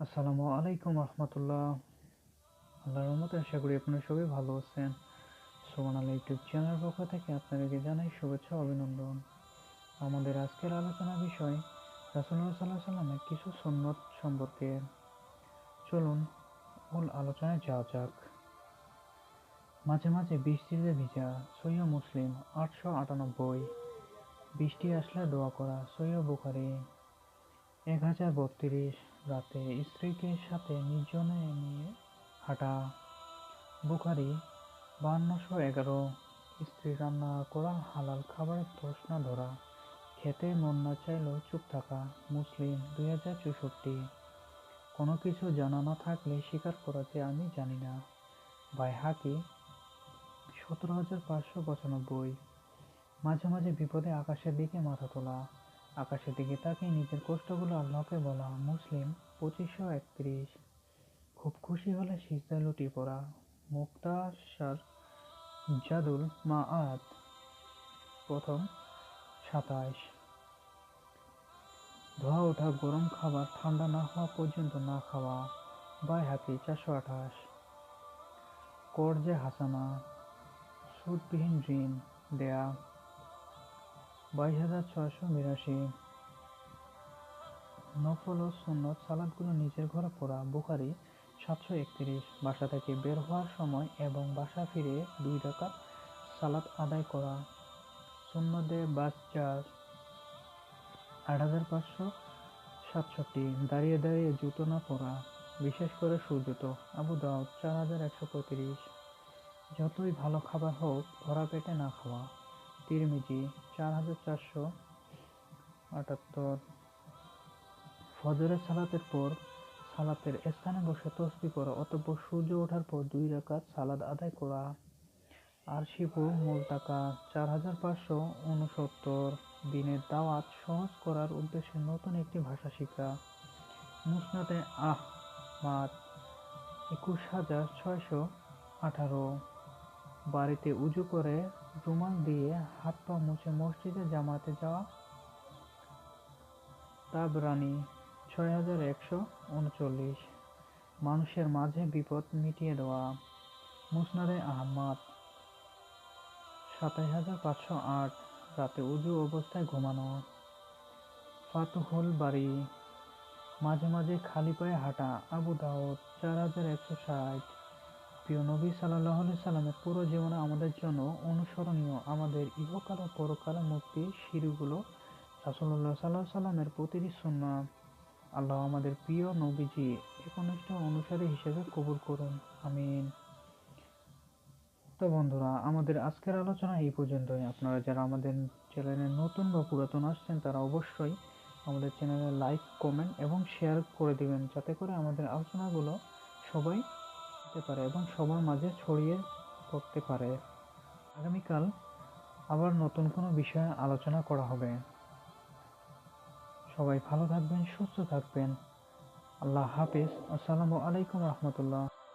আসসালামু আলাইকুম রহমতুল্লাহ। আল্লাহর রহমতে আশা করি আপনারা সবাই ভালো আছেন। সোমান আলী ইউটিউব চ্যানেলের পক্ষ থেকে আপনাদেরকে জানাই শুভেচ্ছা, অভিনন্দন। আমাদের আজকের আলোচনা বিষয় রাসুল্লাহ সাল্লাহ সাল্লামের কিছু সন্ন্যত সম্পর্কে। চলুন মূল আলোচনায় যাওয়া যাক। মাঝে মাঝে বৃষ্টিতে ভিজা সৈয় মুসলিম আটশো আটানব্বই। বৃষ্টি আসলে দোয়া করা সৈয় বুখারি। এক হাজার বত্রিশ রাতে স্ত্রীকে সাথে নির্জনে নিয়ে হাঁটা। বুখারি, বান্নশো এগারো। স্ত্রী রান্না করা হালাল খাবারের তৃষ্ণা ধরা। খেতে মন না চাইলেও চুপ থাকা। মুসলিম, দুই হাজার চৌষট্টি। কোনো কিছু জানা না থাকলে স্বীকার করা যে আমি জানি না। বাই হাকি, সতেরো হাজার পাঁচশো পঁচানব্বই। মাঝে মাঝে বিপদে আকাশের দিকে মাথা তোলা। আকাশের দিকে তাকিয়ে নিজের কষ্টগুলো আল্লাহকে বলা মুসলিম পঁচিশশো একত্রিশ। খুব খুশি হলে সিজদায় লুটিয়ে পড়া মুক্তাসার জাদুল মা আত প্রথম সাতাশ ধোয়া ওঠা, গরম খাবার, ঠান্ডা না হওয়া পর্যন্ত না খাওয়া। বাই হাকি চারশো আঠাশ। কর্জে হাসানা। সুদবিহীন ঋণ দেয়া। বাইশ হাজার ছয়শো বিরাশি। নফল ও সুন্নত সালাদগুলো নিজের ঘরে পড়া বুখারি সাতশো একত্রিশ। বাসা থেকে বের হওয়ার সময় এবং বাসা ফিরে দুই রাকাত সালাদ আদায় করা। সুন্নদে বাস চার, আট হাজার পাঁচশো সাতষট্টি। দাঁড়িয়ে দাঁড়িয়ে জুতো না পরা, বিশেষ করে সুজুতো আবু দাউদ, চার হাজার একশো পঁয়ত্রিশ। যতই ভালো খাবার হোক ভরা পেটে না খাওয়া। তিরমিজি চার হাজার চারশো আটাত্তর। ফজরের সালাতের পর সালাতের স্থানে বসে তসবি করা, অতঃপর সূর্য ওঠার পর দুই রাকাত সালাদ আদায় করা। আর শিবু টাকা, চার হাজার পাঁচশো উনসত্তর। দিনের দাওয়াত সহজ করার উদ্দেশ্যে নতুন একটি ভাষা শিখা। মুসনাদে আহ মাত একুশ হাজার ছয়শো আঠারো। বাড়িতে উজু করে রুমাল দিয়ে হাত পা মুছে মসজিদে জামাতে যাওয়া। তাবরানি ছয় হাজার একশো উনচল্লিশ। মানুষের মাঝে বিপদ মিটিয়ে দেওয়া। মুসনাদে আহমাদ। সাতাশ হাজার পাঁচশো আট, রাতে উজু অবস্থায় ঘুমানো। ফাতুহুল বাড়ি মাঝে মাঝে খালি পায়ে হাঁটা। আবু দাউদ, চার হাজার একশো ষাট। প্রিয় নবী সাল্লাহ সাল্লামের পুরো জীবনে আমাদের জন্য অনুসরণীয় আমাদের ইহকাল ও পরকালের মুক্তির সিঁড়িগুলো রাসুল্লাহ সাল্লাহ সাল্লামের প্রতিটি সুন্না আল্লাহ আমাদের প্রিয় নবীজি একনিষ্ঠ অনুসারী হিসেবে কবুল করুন, আমিন। তো বন্ধুরা, আমাদের আজকের আলোচনা এই পর্যন্তই। আপনারা যারা আমাদের চ্যানেলে নতুন বা পুরাতন আসছেন, তারা অবশ্যই আমাদের চ্যানেলে লাইক, কমেন্ট এবং শেয়ার করে দিবেন। যাতে করে আমাদের আলোচনাগুলো সবাই পেতে পারে এবং সবার মাঝে ছড়িয়ে পড়তে পারে। আগামীকাল আবার নতুন কোনো বিষয়ে আলোচনা করা হবে। সবাই ভালো থাকবেন, সুস্থ থাকবেন। আল্লাহ হাফিজ। আসসালামু আলাইকুম রহমতুল্লাহ।